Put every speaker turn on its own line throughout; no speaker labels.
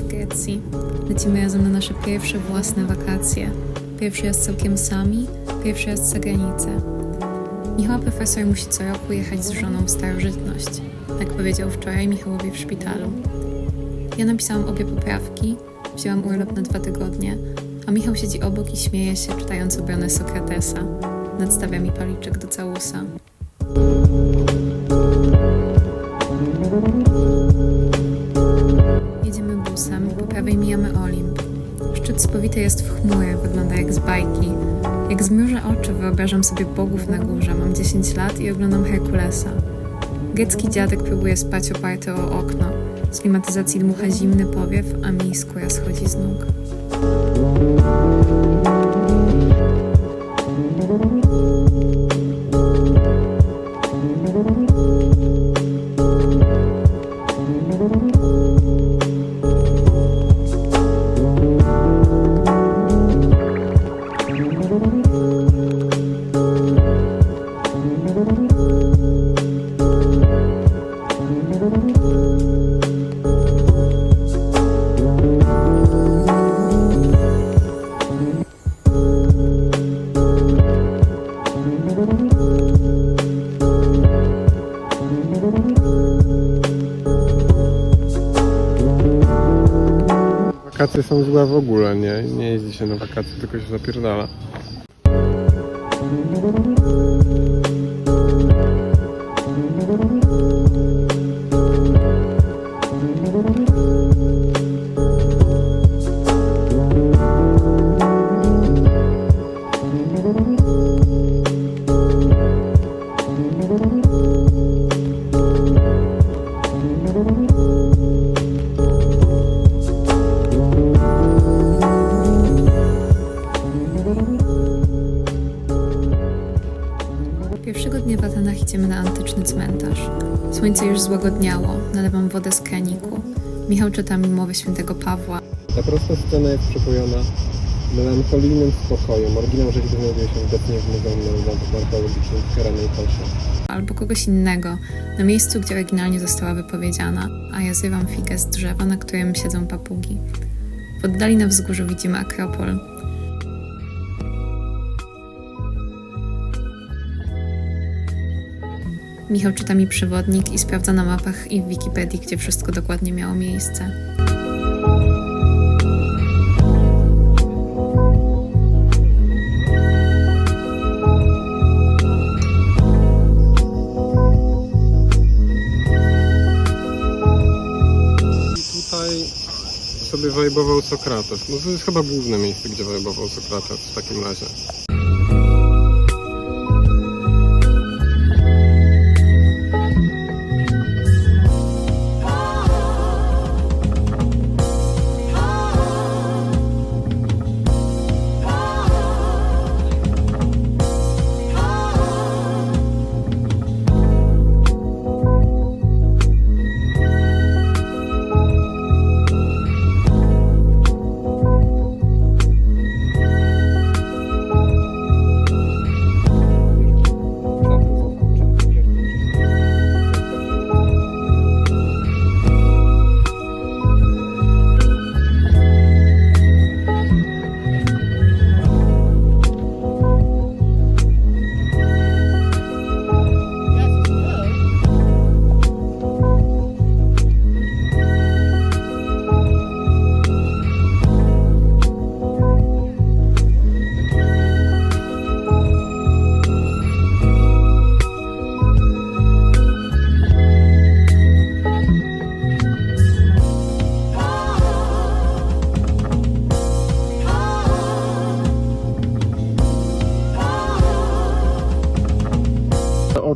w Grecji. Lecimy razem na nasze pierwsze własne wakacje. Pierwszy raz całkiem sami, pierwszy raz za granicę. Michała profesor musi co roku jechać z żoną w starożytność. Tak powiedział wczoraj Michałowi w szpitalu. Ja napisałam obie poprawki, wzięłam urlop na dwa tygodnie, a Michał siedzi obok i śmieje się, czytając obronę Sokratesa. Nadstawia mi paliczek do całusa. Szczyt spowity jest w chmury, wygląda jak z bajki. Jak zmrużę oczy, wyobrażam sobie bogów na górze. Mam 10 lat i oglądam Herkulesa. Grecki dziadek próbuje spać oparty o okno. Z klimatyzacji dmucha zimny powiew, a mi skóra schodzi z nóg.
Wakacje są złe w ogóle, nie? Nie jeździ się na wakacje, tylko się zapierdala.
Pierwszego dnia w Atenach idziemy na antyczny cmentarz. Słońce już złagodniało, nalewam wodę z kraniku. Michał czyta mi mowę świętego Pawła,
Ta prosta scena jest przepojona melancholijnym spokojem. Oryginał rzeźby znajduje się obecnie w Muzeum Narodowym Archeologicznym w Keranej-Kosze.
albo kogoś innego, na miejscu, gdzie oryginalnie została wypowiedziana, a ja zrywam figę z drzewa, na którym siedzą papugi. W oddali na wzgórzu widzimy Akropol. Michał czyta mi przewodnik i sprawdza na mapach i w Wikipedii, gdzie wszystko dokładnie miało miejsce.
Tutaj sobie wajbował Sokrates. No to jest chyba główne miejsce, gdzie wajbował Sokrates w takim razie.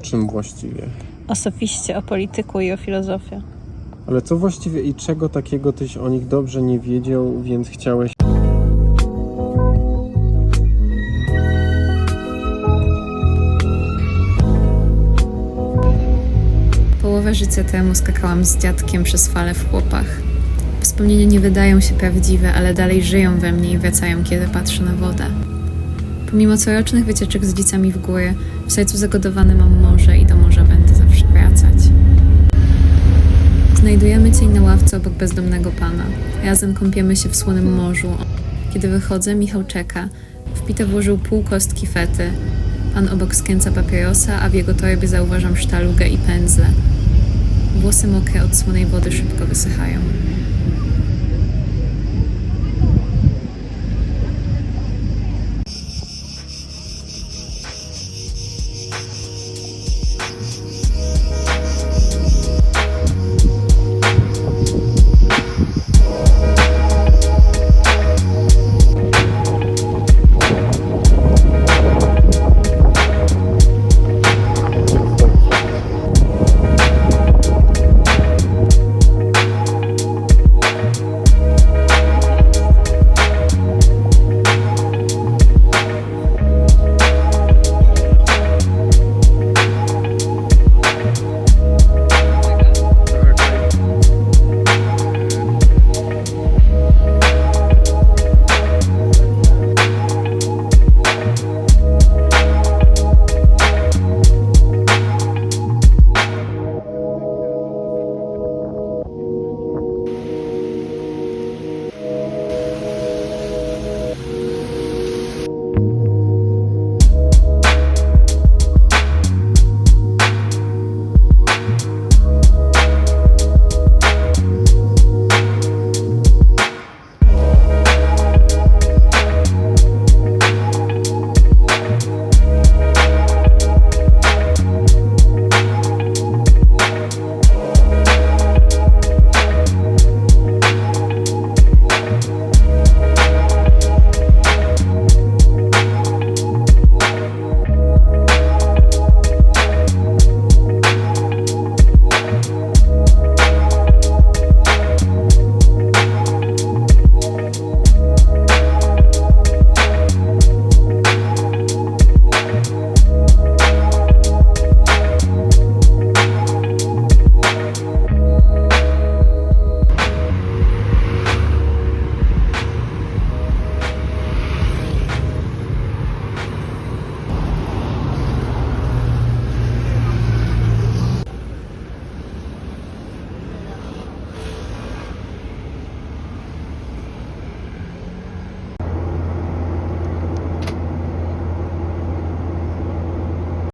Czym właściwie?
O sofiście, o polityku i o filozofii.
Ale co właściwie i czego takiego tyś o nich dobrze nie wiedział, więc chciałeś
Połowę życia temu skakałam z dziadkiem przez fale w chłopach. Wspomnienia nie wydają się prawdziwe, ale dalej żyją we mnie i wracają, kiedy patrzę na wodę. Pomimo corocznych wycieczek z dzicami w góry, w sercu zagodowane mam morze i do morza będę zawsze wracać. Znajdujemy cień na ławce obok bezdomnego pana. Razem kąpiemy się w słonym morzu. Kiedy wychodzę, Michał czeka. W pitę włożył pół kostki fety. Pan obok skręca papierosa, a w jego torbie zauważam sztalugę i pędzle. Włosy mokre od słonej wody szybko wysychają.